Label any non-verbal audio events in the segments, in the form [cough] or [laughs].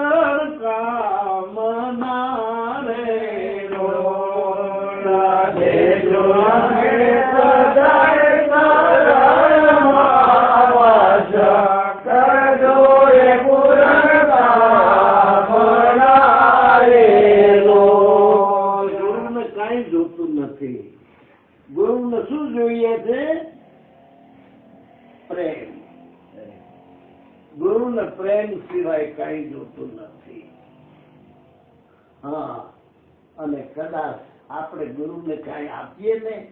काम આપણે ગુરુને કાંઈ આપીએ ને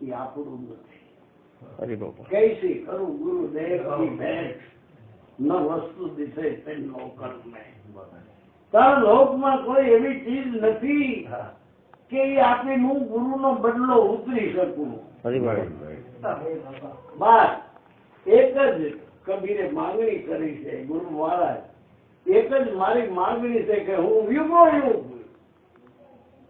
એ આપણું નથી. કઈ બાપા ખરું ગુરુદેવ ભેટ ન વસ્તુ દિશે તે નોકર મેં તારા લોકમાં કોઈ એવી ચીજ નથી કે એ આપી હું ગુરુનો બદલો ઉતરી શકું. હરિ બસ. એક જ કબીરે માંગણી કરી છે ગુરુ મહારાજ એક જ મારી માંગણી છે કે હું યુગો યુગ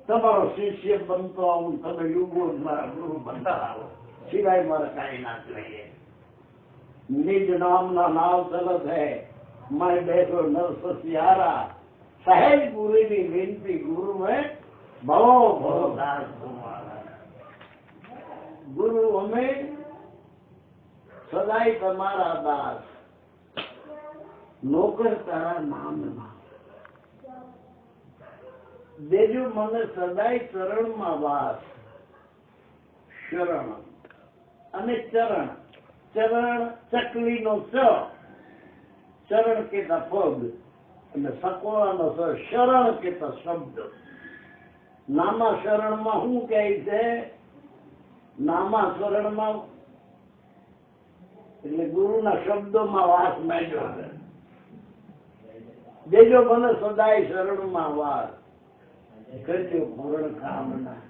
તમારો શિષ્ય બનતો આવું, તમે યુગો મારા ગુરુ બનતા આવો સિવાય મારે કાંઈ ના જોઈએ નિજ નામના નાવ સરસ હે. મેં બેઠો નરસિયારા સહેજ ગુરુની વિનંતી ગુરુ મેં ભવો ભવો, દાસ તમારા ગુરુ, અમે સદાય તમારા દાસ. નોકર તારા નામના. દેજો મને સદાય ચરણમાં વાસ. શરણ. અને ચરણ. ચરણ ચકલીનો ચ ચરણ કેતા પગ. અને સકોળાનો સ. શરણ કેતા શબ્દ. નામા શરણમાં શું કહે છે? નામા શરણમાં એટલે ગુરુના શબ્દોમાં વાસ માંડ્યો દેજો મને સદાય શરણમાં વાસ. કરજો પૂર્ણ કામના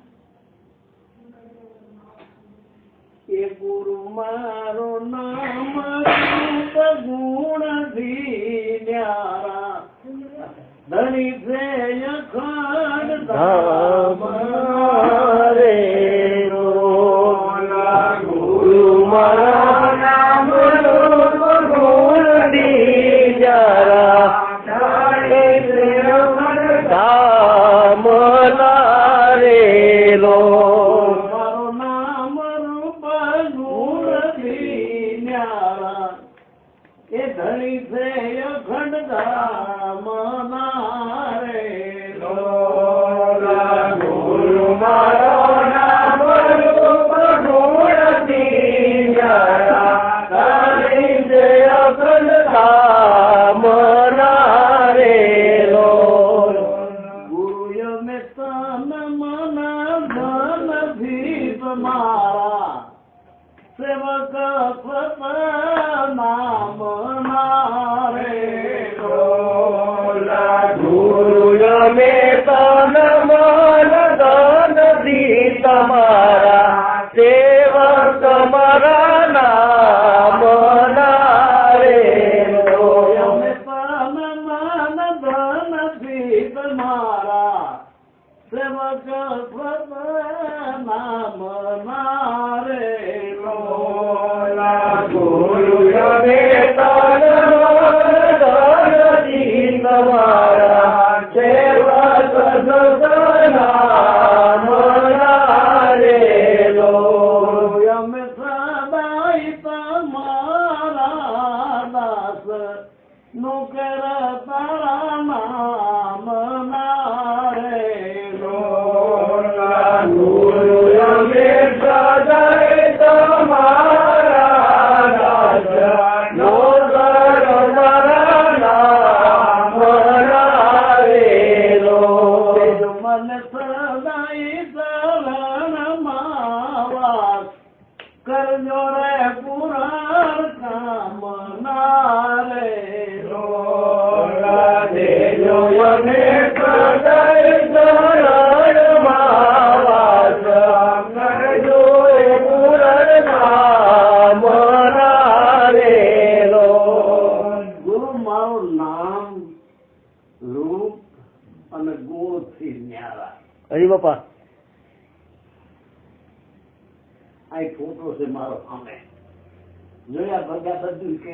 એ ગુરુ મારો નામ ગુણ ધીન્યારા ધણી છે અખંડ ધામ મારા સેવક નામ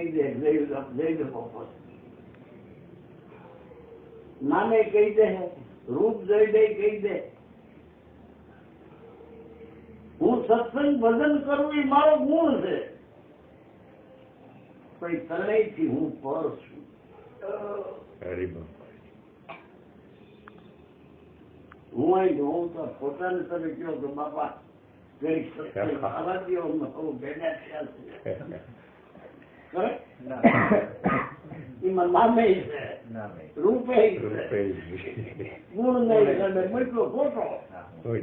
જય બાપા નામે કહી દે રૂપ જોઈ દે કહી દે. હું સત્સંગ ભજન કરું એ મારો ગુણ છે. પણ હું પર છું. હું અહીં જોઉં તો પોતાને તમે કહો કે બાપા ઘડીક સત્સંગ ખાવા દો ભેગા થયા છીએ. [laughs] Correct? [coughs] એમાં રૂપે ગુણ નહીં અને ખોટો.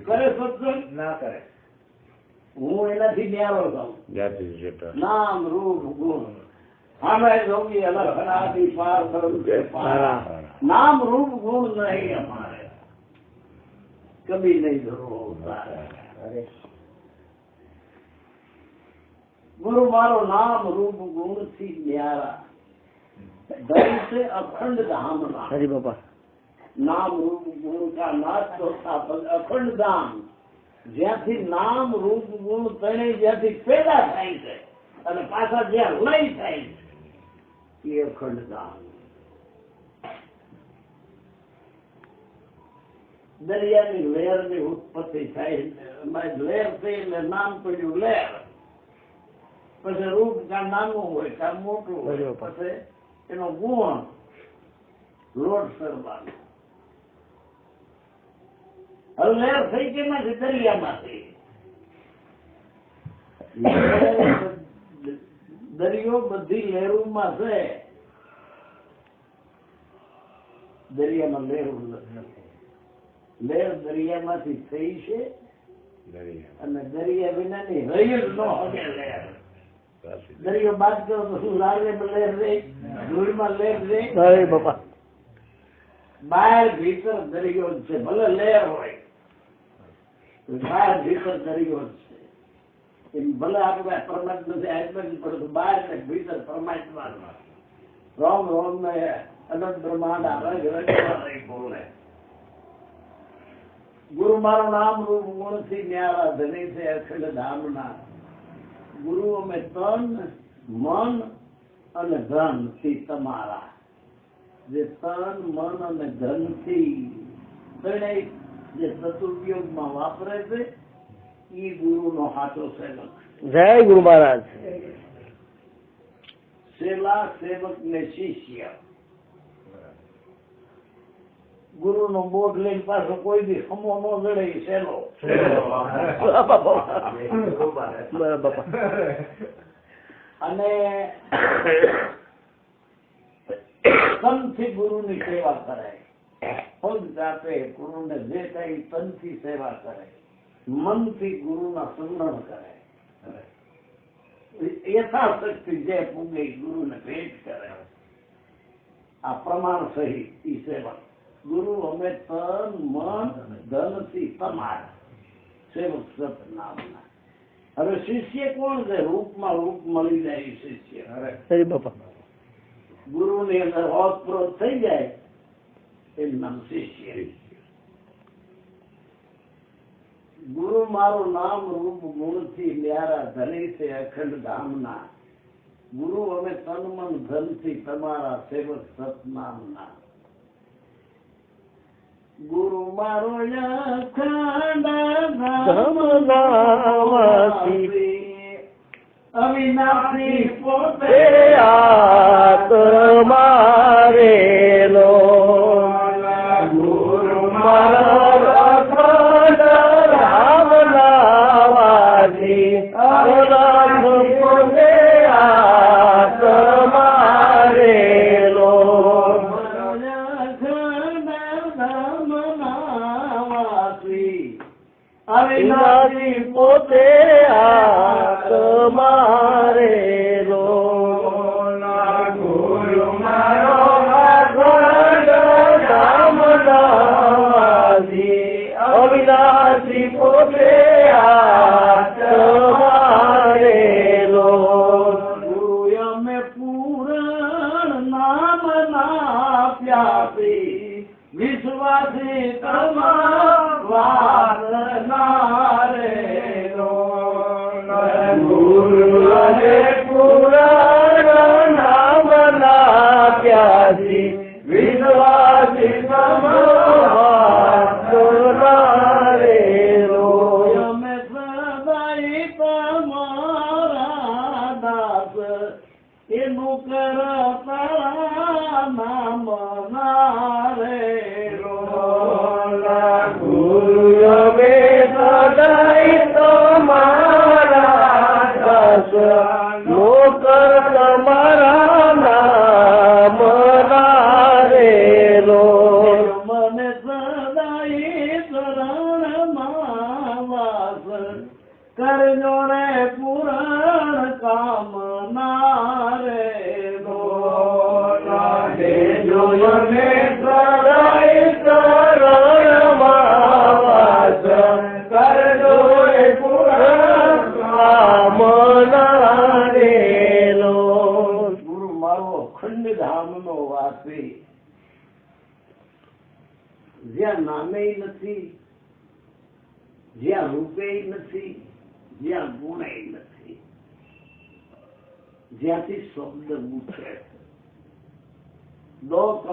કરે સત્સંગ? ના કરે. હું એનાથી ન્યારો છું નામ રૂપ ગુણ. આમે જોગી અલગ પાર ધર્મ છે પારા. નામ રૂપ ગુણ નહીં અમારે. કભી નહીં ધરો અરે. ગુરુ મારો નામ રૂપ ગુણથી ન્યારા. ધન અખંડ ધામ હરી બાપા. નામ રૂપ ગુણ કા નાશ તો અખંડ ધામ. જ્યાંથી નામ રૂપ ગુણ તણે જ્યાંથી પેદા થાય છે અને પાછા જ્યાં લય થાય છે એ અખંડ ધામ. દરિયાની લેરની ઉત્પત્તિ થાય લેર થઈ એટલે નામ પડ્યું લેર પછી રૂપ કા નાનું હોય કા મોટું હોય પછી એનો ગુણ લોટ સરવાનો હવે લહેર થઈ કે નથી દરિયામાંથી. દરિયો બધી લહેરોમાં છે. દરિયામાં લહેર લહેર દરિયામાંથી થઈ છે અને દરિયા વિનાની રહી જ ન હગે લહેર દરિયો બાદ કરો તો શું લાગે લહેર રે ધૂળમાં લહેર રે હરી બાપા બહાર ભીતર દરિયો છે ભલે લહેર હોય બહાર ભીતર દરિયો છે એમ ભલે આપણે પરમાત્મા નથી આત્મા નથી બહાર ને ભીતર પરમાત્મા રોમ રોમ ને અનંત બ્રહ્માંડ અલગ અલગ બોલે ગુરુ મારું નામ રૂપ ગુણથી ન્યારા ધની છે અખંડ ધામના ગુરુ અમે તન મન અને ધનથી તમારા. જે તન મન અને ધનથી ત્રણેય જે સદુપયોગમાં વાપરે છે એ ગુરુનો હાથો સેવક. જય ગુરુ મહારાજ. સેલા સેવક ને શિષ્ય. ગુરુ નો બોધ લઈને પાછો કોઈ બી સમો નો જડે સેલો. અને તનથી ગુરુની સેવા કરાય પગ ગુરુ ને જે કઈ તનથી સેવા કરે મનથી ગુરુ ના સ્મરણ કરે. યથાશક્તિ જે પૂગે ગુરુ ને ભેટ કરે. આ પ્રમાણ સહિત ઈ સેવા ગુરુ અમે તન મન ધનથી તમારા. સેવક સત નામના. હવે શિષ્ય કોણ છે? રૂપમાં રૂપ મળી જાય શિષ્ય. બાપા. ગુરુની અંદર ઓતપ્રોત થઈ જાય એનું નામ શિષ્ય. ગુરુ મારું નામ રૂપ ગુણથી ન્યારા ધની છે અખંડ ધામના. ગુરુ અમે તન મન ધનથી તમારા સેવક સતનામના ગુરુ મારો અખંડ ધામનામાંથી અવિનાશી પોતે તે આત્મારેલો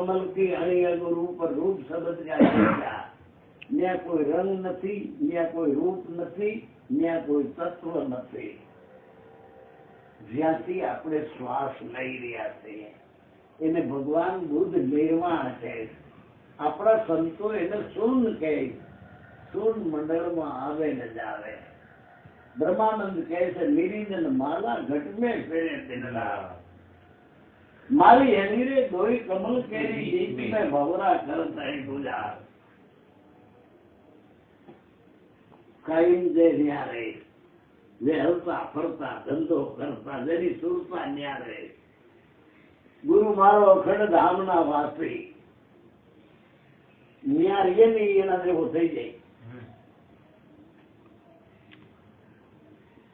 કમલથી અણી રૂપ રૂપ શબ્દ ત્યાં કોઈ રંગ નથી, ત્યાં કોઈ રૂપ નથી, ત્યાં કોઈ તત્વ નથી જ્યાંથી આપણે શ્વાસ લઈ રહ્યા છીએ, એને ભગવાન બુદ્ધ નિર્વાણ છે. આપણા સંતો એને શૂન્ય કહે છે. શૂન્ય મંડળમાં આવે ને જ આવે બ્રહ્માનંદ કહે છે, નિરિંજન માલા ઘટમે ફેરે તિનલા મારી એની રે દોઈ કમલ કેરી જીતી મેં ભવરા કરતા ગુજાર કાયમ જે ન્યારે. જે હલતા ફરતા ધંધો કરતા જેની સુરતા ન્યારે. ગુરુ મારો અખંડ ધામના વાસી. ન્યારીએ નહીં એના જેવો થઈ જાય.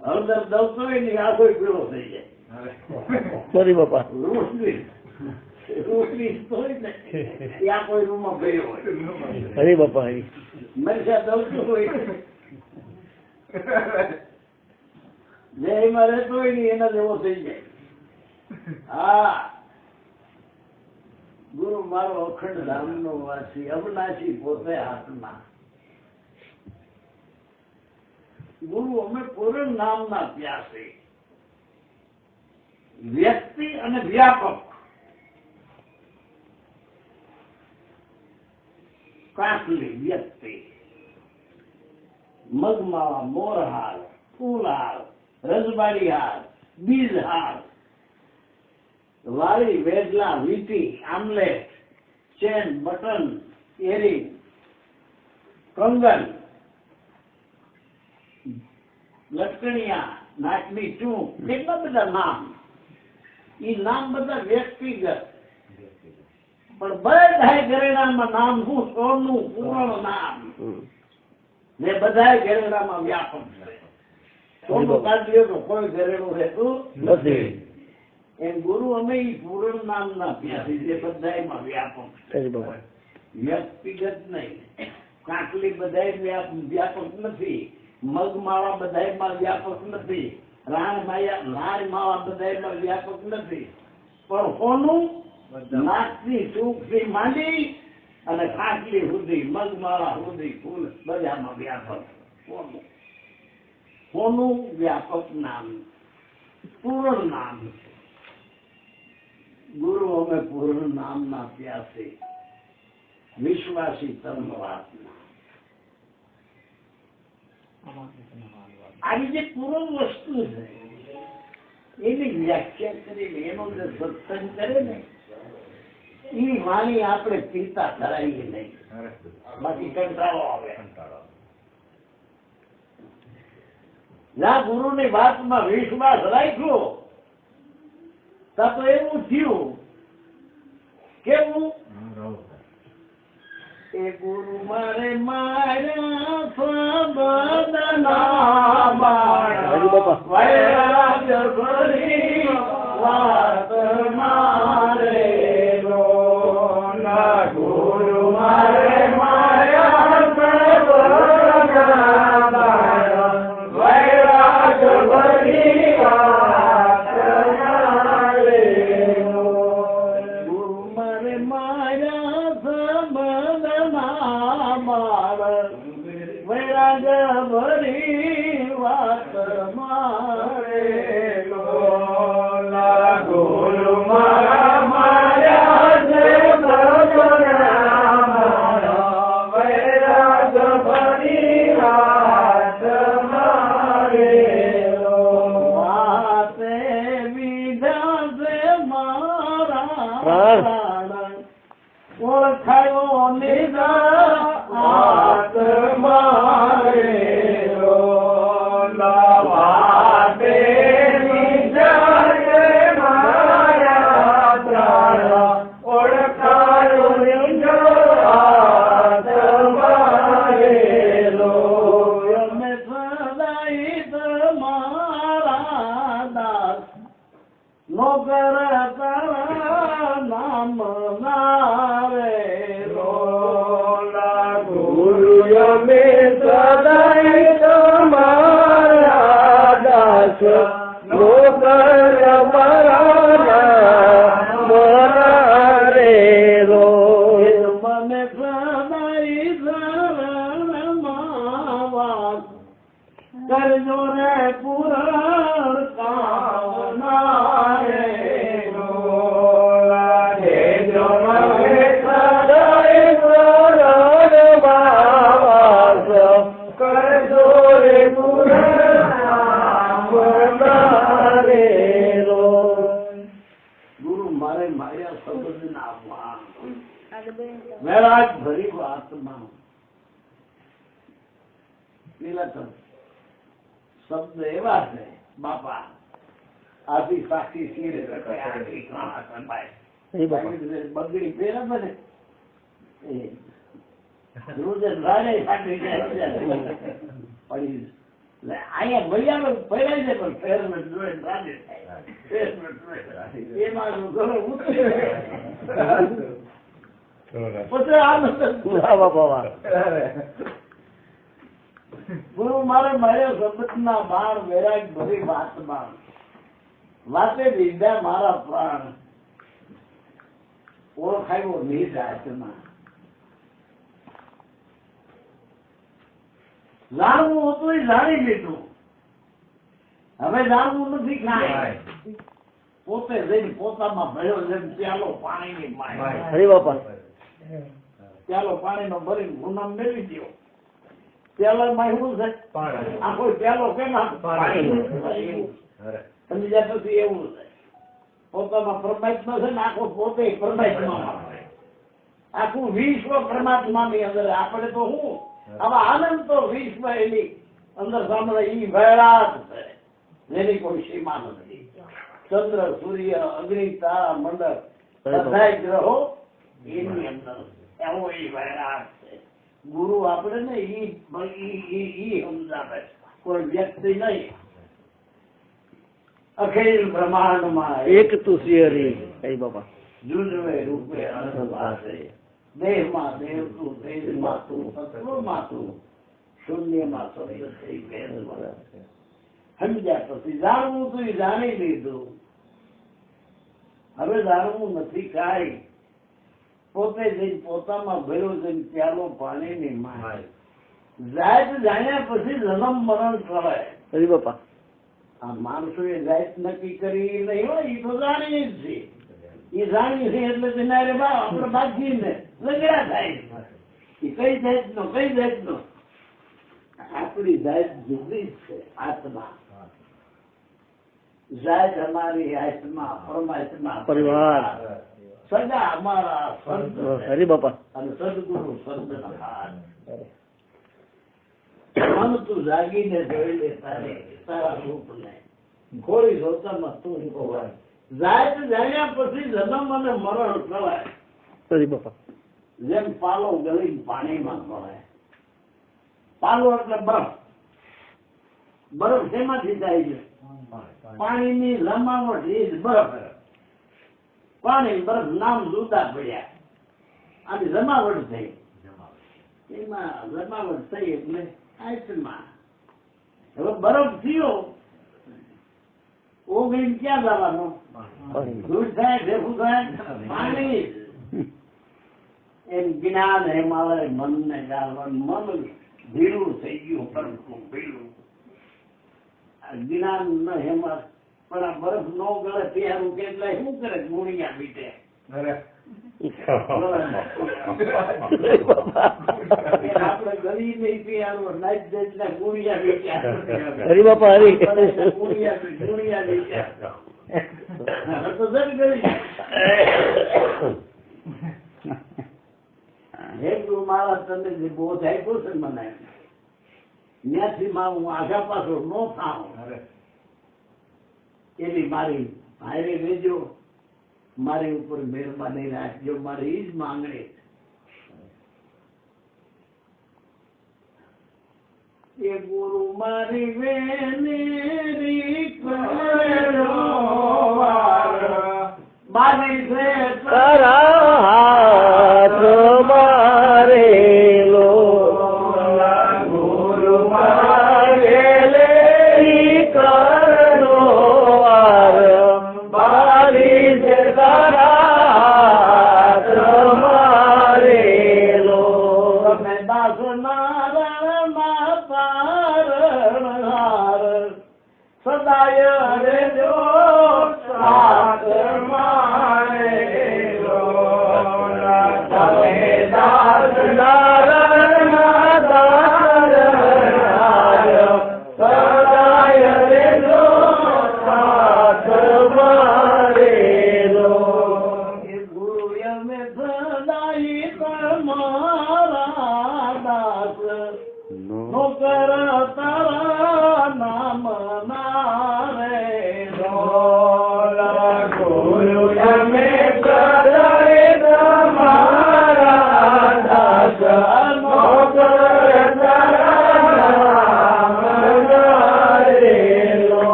હળદર દવતો એની ને આખો પીળો થઈ જાય. સોરી બાપા ને ને હા ગુરુ મારો અખંડ ધામનો વાસી અવનાશી પોતે આત્મા ગુરુ, અમે પૂરણ નામના પ્યાસી. વ્યક્તિ અને વ્યાપક. કાકલી વ્યક્તિ. મગમાળા મોરહાર, ફૂલહાર રજબાડી હાર બીજ હાર વાળી વેડલા વીટી, આમલેટ, ચેન બટન એરી કંગન. લટકણિયા નાચની ચૂંક કેટલા બધા નામ. ઈ નામ બધા વ્યક્તિગત. પણ બધા ઘરેણામાં નામ શું? સોનું પૂર્ણ નામ. ને બધા ઘરેણામાં વ્યાપક છે. સોનું કાઢીએ તો કોઈ ઘરેણું રહેતું નથી. એમ ગુરુ અમે ઈ નામ ના પ્યાસી જે બધાયમાં વ્યાપક છે. વ્યક્તિગત નહીં. કાટલી બધા વ્યાપ- વ્યાપક નથી. મગમાળા બધાયમાં વ્યાપક નથી. રાણ માયા રાણ માળા બધાયમાં વ્યાપક નથી. પણ કોનું નાકની સુખથી માંડી અને ખાટલી સુધી મગમાળા સુધી ફૂલ બધામાં વ્યાપક. હોનું. હોનું વ્યાપક નામ પૂર્ણ નામ છે. ગુરુ અમે પૂર્ણ નામના પ્યાસી. વિશ્વાસી તન્મવાત્મા આવી જે પૂર્ણ વસ્તુ છે. એની વ્યાખ્યા કરીને એનો જે સત્સંગ કરે ને એ વાણી આપણે ચિંતા કરાવીએ નહીં. બાકી કંટાળો આવે. જ્યાં ગુરુની વાતમાં વિશ્વાસ રાખ્યો ત્યાં તો એવું થયું કેવું? એ ગુરુ મારે મારા بابا وے بابا وے દાસ નીલકંઠ શબ્દ એવા છે બાપા આથી સાક્ષી શીરે બગડી પહેરે અહીંયા છે. પણ થાય. એમાં. પછી વાહ ગુરુ મારે માર્યો ના બાણ વૈરાગ ભરી વાત બાણ. વાતે વિદ્યા મારા પ્રાણ. ઓળખાયો નહીં જાતમાં જાણવું હતું એ જાણી લીધું. હવે જાણવું નથી પોતે જઈને પોતામાં ભયો જેમ પ્યાલો પાણીની માય. ચાલો પાણી નો પાણીનો ભરીને ગુનામ મેળવી દો માં એવું છે? આ કોઈ પ્યાલો કેમ આ પાણી. સમજી જાય પછી એવું છે. પોતામાં પરમાત્મા છે ને આખો પોતે પરમાત્મા આખું વિશ્વ પરમાત્માની અંદર આપણે તો શું? આવા આનંદ તો વિશ્વ એની અંદર સાંભળે ઈ વૈરાગ છે. જેની કોઈ સીમા નથી. ચંદ્ર સૂર્ય અગ્નિ તારા મંડળ બધા ગ્રહો એની અંદર એવો ઈ વૈરાગ ગુરુ આપણે ને ઈ સમજાવે કોઈ વ્યક્તિ નહીં. અખિલ બ્રહ્માંડમાં એક તું હરી. બાપા જુજવે રૂપે અનંતવાસે દેહમાં દેવ તું તેજમાં તું તત્વમાં તું. શૂન્યમાં તો સમજ્યા પછી જાણવું તું જાણી લીધું. હવે જાણવું નથી કાંઈ. પોતે જઈને પોતામાં ભર્યો જઈને પ્યાલો પાણીની માય. જાત જાણ્યા પછી જન્મ મરણ કરે હરી બાપા. આ માણસોએ જાત નક્કી કરી નહીં હોય એ તો જાણીએ જ છે એ જાણીએ છે એટલે તેના રે બા આપણે બાકી ને લગડા થાય. એ કઈ જાત નો કઈ જાત નો આપણી જાત જુદી જ છે આત્મા. જાત અમારી આત્મા પરમાત્મા. પરિવાર. સગા અમારા હરી બાપા. અને સદગુરુ મન તું જાગીને જોઈ લે તારે તારા રૂપને. ખોરી જોતામાં તું ખોવાય જાત જાણ્યા પછી જન્મ અને મરણ હરી બાપા. જેમ પાલો ગળી પાણીમાં મળે પાલો એટલે બરફ. બરફ શેમાંથી થાય છે? પાણીની જમાવટ એ જ બરફ. પાણી પર નામ જુદા પડ્યા. આની જમાવટ થઈ. એમાં જમાવટ થઈ એટલે આઈસમાં હવે બરફ થયો. ઓગળી ક્યાં જવાનો? દૂર થાય ભેગું થાય પાણી. એમ જ્ઞાન હિમાલય મનને ગાળવાનું મન ભીડું થઈ ગયું બરફનું ભીડું. જ્ઞાન ન હેમાલ પણ આ બરફ નો ગળે ત્યાં કેટલા શું કરે? ગુણિયા મીટે. આપણે ગળી નહીં પીવાનું નાચ દેશના ગુણિયા બીટ્યા હરી બાપા હરી. ગુણિયા ગુણિયા બીટ્યા તો જડ ગળી હે ગુરુ મહારાજ તમે જે બોધ આપ્યો છે મને ત્યાંથી માં હું આગા પાછો નો થાઉં એની મારી હારે લેજો મારી ઉપર મહેરબાની રાખજો મારી જ માંગણી એ ગુરુ મારી વેનેરી મારી છે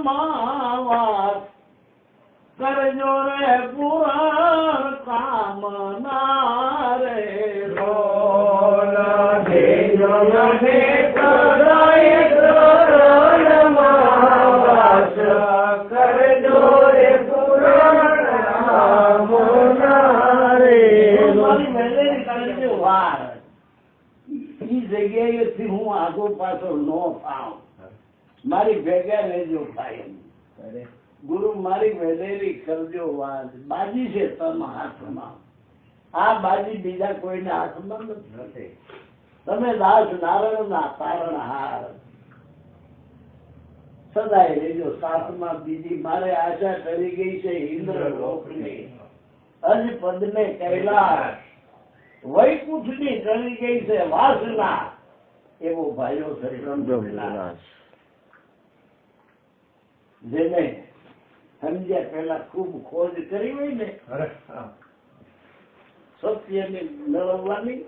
શરણ માવા કરજો રે પુરાણ કામ નારે દેજો મને સદાય શરણમાં વાસ કરજો રે પૂરણ નારેલો. મારી મહેલેરી કરજો વાર. ઈ જગ્યાએથી હું આગો પાછો ન થાવ મારી ભેગા લેજો ભાઈ. ગુરુ મારી વેલેરી કરજો વાત. બાજી છે, તમ હાથમાં. આ બાજી બીજા કોઈના હાથમાં નથી. તમે દાસ તારણ હાર સદાય રહેજો સાથમાં બીજી. મારે આશા કરી ગઈ છે, ઇન્દ્ર લોકની. અજ પદને કૈલાસ. વૈકુંઠની કરી ગઈ છે, વાસના. એવો ભાઈઓ સત્સંગ જેને સમજ્યા પેલા ખૂબ ખોજ કરી હોય ને સત્યને મેળવવાની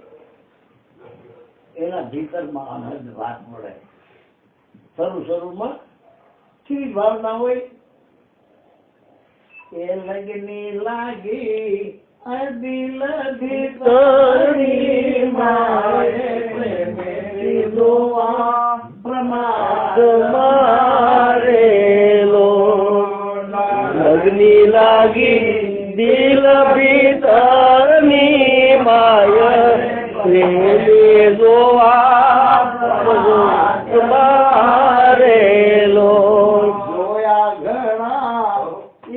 એના ભીતરમાં અનહદ વાત મળે. શરૂ શરૂમાં કેવી ભાવના હોય એ લગની લાગી આ દિલ ભીતરની મારે પ્રમાદ મારેલો અગ્નિ લાગી દિલ ભીતરની માય. પ્રેમે જોવા મારેલો જોયા ઘણા એ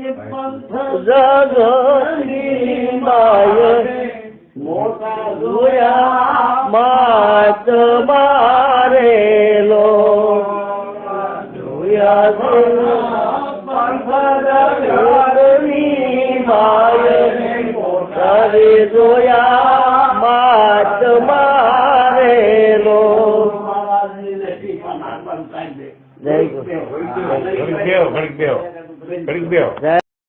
પણ